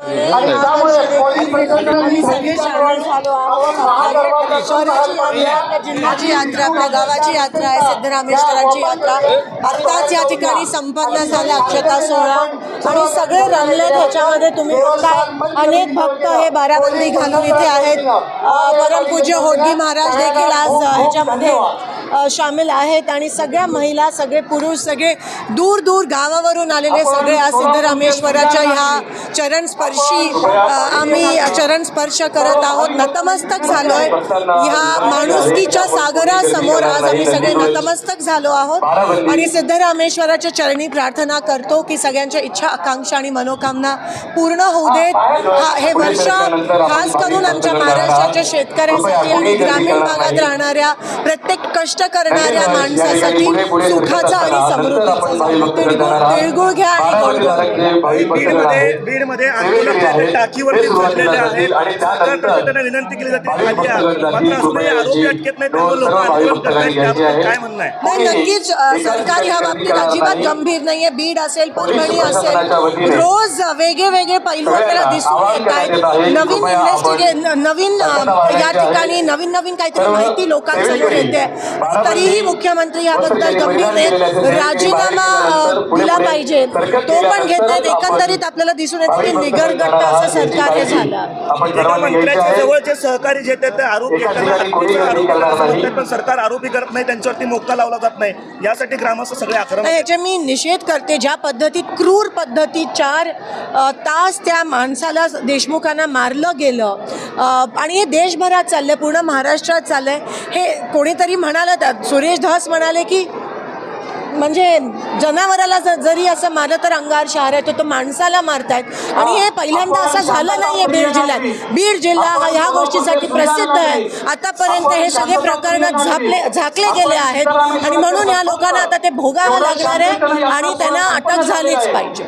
आणि त्यामुळे प्रशासनाने जिल्ह्याची यात्रा आपल्या गावाची यात्रा आहे सिद्धरामेश्वराची यात्रा. आत्ताच या ठिकाणी संपन्न झाला अक्षता सोहळा. आणि सगळे रमले ह्याच्यामध्ये तुम्ही बघताय अनेक भक्त हे बाराबंदी घालून इथे आहेत. परमपूज्य होडगी महाराज देखील आज अ, ह्याच्यामध्ये अ, शामिल आहेत. आणि सगळ्या महिला सगळे पुरुष सगळे दूर दूर गावावरून आलेले सगळे आज सिद्धरामेश्वराच्या ह्या चरणस्पर्शी अ, आम्ही चरण स्पर्श करत आहोत. नतमस्तक झालोय. ह्या माणुसकीच्या सागरासमोर आज आम्ही सगळे नतमस्तक झालो आहोत. आणि सिद्धरामेश्वराच्या चरणी प्रार्थना करतो की सगळ्यांच्या इच्छा आकांक्षा आणि मनोकामना पूर्ण होऊ देत. हा हे वर्ष खास करून आमच्या महाराष्ट्राच्या शेतकऱ्यांसाठी आणि ग्रामीण भागात राहणाऱ्या प्रत्येक कष्ट करणाऱ्या माणसासाठी सुखाचा आणि समृद्धीचा. तिळगुळ घ्या आणि. बीडमध्ये बीडमध्ये टाकीवरती झोपलेले आहेत सरकारकडे त्यांना विनंती केली जाते. खाली या. मात्र अजूनही आरोपी अटकेत नाही त्यामुळे लोक आंदोलन करतायत त्याबाबत काय म्हणणं आहे? नाही नक्कीच सरकार ह्या बाबतीत अजिबात गंभीर नाहीये बीड असेल परभणी असेल. रोज वेगळे वेगळे पैलू आपल्याला दिसून येत आहेत. नवीन इन्व्हेस्टिगे नवीन या ठिकाणी नवीन नवीन काहीतरी माहिती लोकांसमोर येते. तरीही मुख्यमंत्री याबद्दल गंभीर आहेत राजीनामा दिला पाहिजे. तो पण घेत नाहीत. एकंदरीत आपल्याला दिसून येतं की निगरगट्ट असं सरकार हे झालं. एका मंत्र्याच्या जवळचे सहकारी जे ते आरोप पण सरकार आरोपी करत नाही त्यांच्यावरती मोक्का लावला जात नाही. यासाठी ग्रामस्थ सगळे आक्रमक नाही, याचे मी निषेध करते ज्या पद्धतीत क्रूर पद्धतीत चार तास त्या माणसाला देशमुखांना मारलं गेलं आणि हे देशभरात चाललंय पूर्ण महाराष्ट्रात चाललंय हे कोणीतरी म्हणालं त्यात सुरेश धस म्हणाले की म्हणजे जनावराला जरी असं मारलं तर अंगार शहर आहे तो माणसाला मारतायत. आणि हे पहिल्यांदा असं झालं नाहीये बीड जिल्ह्यात. बीड जिल्हा हा ह्या गोष्टीसाठी प्रसिद्ध आहे. आतापर्यंत हे सगळे प्रकरण झापले झाकले गेले आहेत. आणि म्हणून या लोकांना आता ते भोगावं लागणार आहे आणि त्यांना अटक झालीच पाहिजे.